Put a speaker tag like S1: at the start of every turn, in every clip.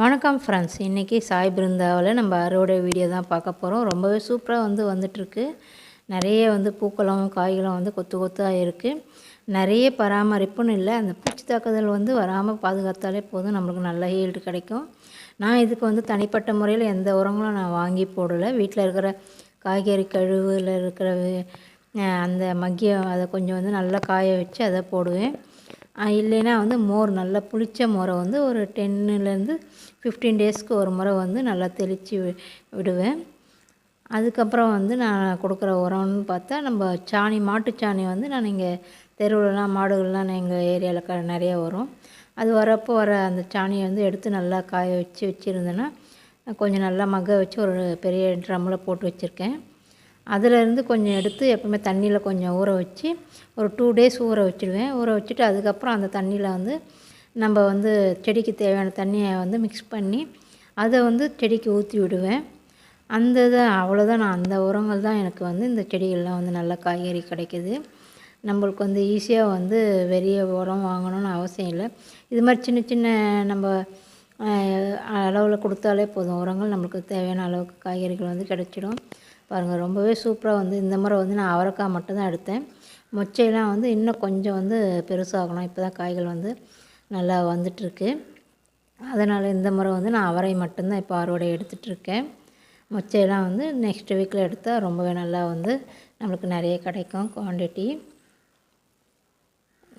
S1: வணக்கம் ஃப்ரெண்ட்ஸ் இன்றைக்கி சாய் பிருந்தாவில் நம்ம அறுவடை வீடியோ தான் பார்க்க போகிறோம் ரொம்பவே சூப்பராக வந்து வந்துட்டுருக்கு. நிறைய வந்து பூக்களும் காய்களும் வந்து கொத்து கொத்தாக இருக்குது நிறைய பராமரிப்புன்னு இல்லை அந்த பூச்சி தாக்குதல் வந்து வராமல் பாதுகாத்தாலே போதும். நம்மளுக்கு நல்ல ஹீல்டு கிடைக்கும். நான் இதுக்கு வந்து தனிப்பட்ட முறையில் எந்த உரங்களும் நான் வாங்கி போடலை. வீட்டில் இருக்கிற காய்கறி கழிவுல இருக்கிற அந்த மக்கிய அதை கொஞ்சம் வந்து நல்லா காய வச்சு அதை போடுவேன். இல்லைன்னா வந்து மோர் நல்லா புளிச்ச மோரை வந்து ஒரு டென்னுலேருந்து ஃபிஃப்டீன் டேஸ்க்கு ஒரு முறை வந்து நல்லா தெளித்து விடுவேன். அதுக்கப்புறம் வந்து நான் கொடுக்குற உரம்னு பார்த்தா நம்ம சாணி மாட்டுச்சாணி வந்து நான் இங்கே தெருவுலலாம் மாடுகள்லாம் எங்கள் ஏரியாவில் க நிறைய வரும் அது வரப்போ வர அந்த சாணியை வந்து எடுத்து நல்லா காய வச்சு வச்சுருந்தேன்னா கொஞ்சம் நல்லா மக வச்சு ஒரு பெரிய ட்ரம்மில் போட்டு வச்சுருக்கேன். அதிலேருந்து கொஞ்சம் எடுத்து எப்பவுமே தண்ணியில் கொஞ்சம் ஊற வச்சு ஒரு டூ டேஸ் ஊற வச்சுடுவேன் ஊற வச்சுட்டு அதுக்கப்புறம் அந்த தண்ணியில் வந்து நம்ம வந்து செடிக்கு தேவையான தண்ணியை வந்து மிக்ஸ் பண்ணி அதை வந்து செடிக்கு ஊற்றி விடுவேன். அந்த இதை அவ்வளோதான் நான் அந்த உரங்கள் தான் எனக்கு வந்து இந்த செடிகள்லாம் வந்து நல்ல காய்கறி கிடைக்குது. நம்மளுக்கு வந்து ஈஸியாக வந்து வெளிய உரம் வாங்கணும்னு அவசியம் இல்லை. இது மாதிரி சின்ன சின்ன நம்ம அளவில் கொடுத்தாலே போதும். உரங்கள் நம்மளுக்கு தேவையான அளவுக்கு காய்கறிகள் வந்து கிடச்சிடும். பாருங்கள் ரொம்பவே சூப்பராக வந்து இந்த முறை வந்து நான் அவரைக்காய் மட்டும்தான் எடுத்தேன். மொச்சையெல்லாம் வந்து இன்னும் கொஞ்சம் வந்து பெருசாகணும். இப்போ தான் காய்கள் வந்து நல்லா வந்துட்டுருக்கு. அதனால் இந்த முறை வந்து நான் அவரை மட்டும்தான் இப்போ அறுவடை எடுத்துகிட்ருக்கேன் மொச்சையெல்லாம் வந்து நெக்ஸ்ட் வீக்கில் எடுத்தால் ரொம்பவே நல்லா வந்து நம்மளுக்கு நிறைய கிடைக்கும் குவான்டிட்டி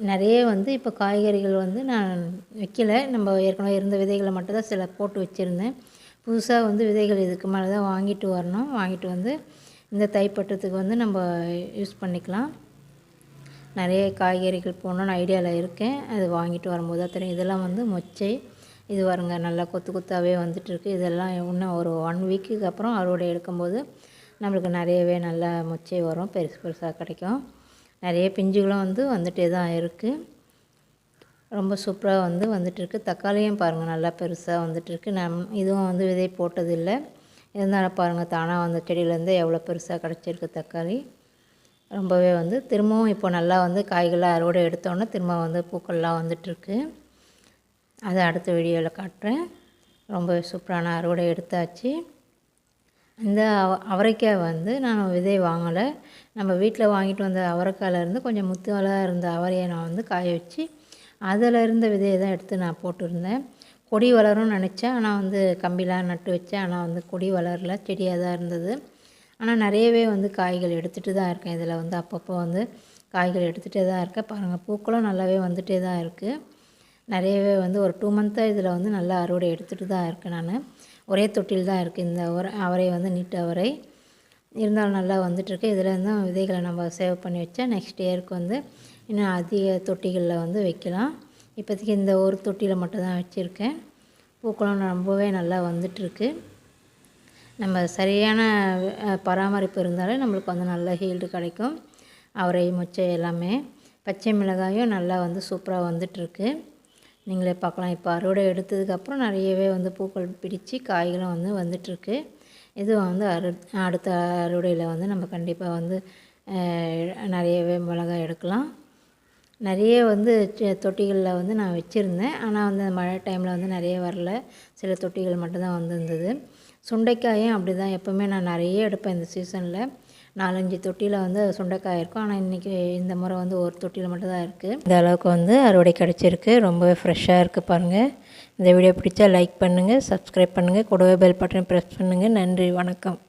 S1: நிறைய வந்து இப்போ காய்கறிகள் வந்து நான் வைக்கல. நம்ம ஏற்கனவே இருந்த விதைகளை மட்டும்தான் சில போட்டு வச்சுருந்தேன். புதுசாக வந்து விதைகள் இதுக்கு மேலே தான் வாங்கிட்டு வரணும். வாங்கிட்டு வந்து இந்த தைப்பட்டத்துக்கு வந்து நம்ம யூஸ் பண்ணிக்கலாம். நிறைய காய்கறிகள் போடணும்னு ஐடியாவில் இருக்கேன். அது வாங்கிட்டு வரும்போது தான் தெரியும் இதெல்லாம் வந்து மொச்சை இது வருங்க நல்லா கொத்து கொத்தாகவே வந்துட்டுருக்கு இதெல்லாம் இன்னும் ஒரு ஒன் வீக்குக்கு அப்புறம் அறுவடை எடுக்கும்போது நம்மளுக்கு நிறையவே நல்லா மொச்சை வரும். பெருசு பெருசாக கிடைக்கும். நிறைய பிஞ்சுகளும் வந்து வந்துகிட்டே தான் இருக்குது ரொம்ப சூப்பராக வந்து வந்துட்டுருக்கு. தக்காளியும் பாருங்கள் நல்லா பெருசாக வந்துட்டுருக்கு. நம் இதுவும் வந்து விதை போட்டதில்லை. இருந்தாலும் பாருங்கள் தானாக வந்த செடியிலேருந்து எவ்வளோ பெருசாக கிடச்சிருக்கு தக்காளி. ரொம்பவே வந்து திரும்பவும் இப்போ நல்லா வந்து காய்கள்லாம் அறுவடை எடுத்தோன்னே திரும்ப வந்து பூக்கள்லாம் வந்துட்டுருக்கு. அதை அடுத்த வீடியோவில் காட்டுறேன். ரொம்பவே சூப்பரான அறுவடை எடுத்தாச்சு. இந்த அவ அவரைக்காய் வந்து நான் விதை வாங்கலை. நம்ம வீட்டில் வாங்கிட்டு வந்த அவரைக்காயிலேருந்து கொஞ்சம் முத்துவலாக இருந்த அவரையை நான் வந்து காய வச்சு அதில் இருந்த விதையை தான் எடுத்து நான் போட்டிருந்தேன். கொடி வளரும்னு நினச்சேன். ஆனால் வந்து கம்பிலாம் நட்டு வச்சேன். ஆனால் வந்து கொடி வளரல. செடியாக தான் இருந்தது. ஆனால் நிறையவே வந்து காய்கள் எடுத்துகிட்டு தான் இருக்கேன். இதில் வந்து அப்பப்போ வந்து காய்கள் எடுத்துகிட்டே தான் இருக்கேன். பாருங்கள் பூக்களும் நல்லாவே வந்துகிட்டே தான் இருக்குது நிறையவே வந்து ஒரு டூ மந்த்தாக இதில் வந்து நல்லா அறுவடை எடுத்துகிட்டு தான் இருக்கேன் நான். ஒரே தொட்டில் தான் இருக்குது இந்த ஒரு அவரை வந்து நீட்டு அவரை. இருந்தாலும் நல்லா வந்துட்டுருக்கு இதில் தான் விதைகளை நம்ம சேவ் பண்ணி வச்சா நெக்ஸ்ட் இயருக்கு வந்து இன்னும் அதிக தொட்டிகளில் வந்து வைக்கலாம். இப்போதைக்கு இந்த ஒரு தொட்டியில் மட்டும் தான் வச்சுருக்கேன். பூக்களும் ரொம்பவே நல்லா வந்துட்டுருக்கு. நம்ம சரியான பராமரிப்பு இருந்தாலே நம்மளுக்கு வந்து நல்ல ஹீல்டு கிடைக்கும். அவரை முச்சை எல்லாமே. பச்சை மிளகாயும் நல்லா வந்து சூப்பராக வந்துட்டுருக்கு. நீங்களே பார்க்கலாம். இப்போ அறுவடை எடுத்ததுக்கப்புறம் நிறையவே வந்து பூக்கள் பிடித்து காய்களும் வந்து வந்துட்டுருக்கு. இதுவும் வந்து அறு அடுத்த அறுவடையில் வந்து நம்ம கண்டிப்பாக வந்து நிறையவே மிளகாய் எடுக்கலாம். நிறைய வந்து தொட்டிகளில் வந்து நான் வச்சுருந்தேன். ஆனால் வந்து மழை டைமில் வந்து நிறைய வரல. சில தொட்டிகள் மட்டும்தான் வந்திருந்தது. சுண்டைக்காயும் அப்படி தான் எப்போவுமே நான் நிறைய எடுப்பேன் இந்த சீசனில் நாலஞ்சு தொட்டியில் வந்து சுண்டைக்காய் இருக்கும். ஆனால் இன்றைக்கி இந்த முறை வந்து ஒரு தொட்டியில் மட்டும்தான் இருக்குது இந்த அளவுக்கு வந்து அறுவடை கிடச்சிருக்கு. ரொம்பவே ஃப்ரெஷ்ஷாக இருக்குது பாருங்கள் இந்த வீடியோ பிடிச்சா லைக் பண்ணுங்கள் சப்ஸ்கிரைப் பண்ணுங்கள் கூடவே பெல் பட்டன் ப்ரெஸ் பண்ணுங்கள் நன்றி வணக்கம்.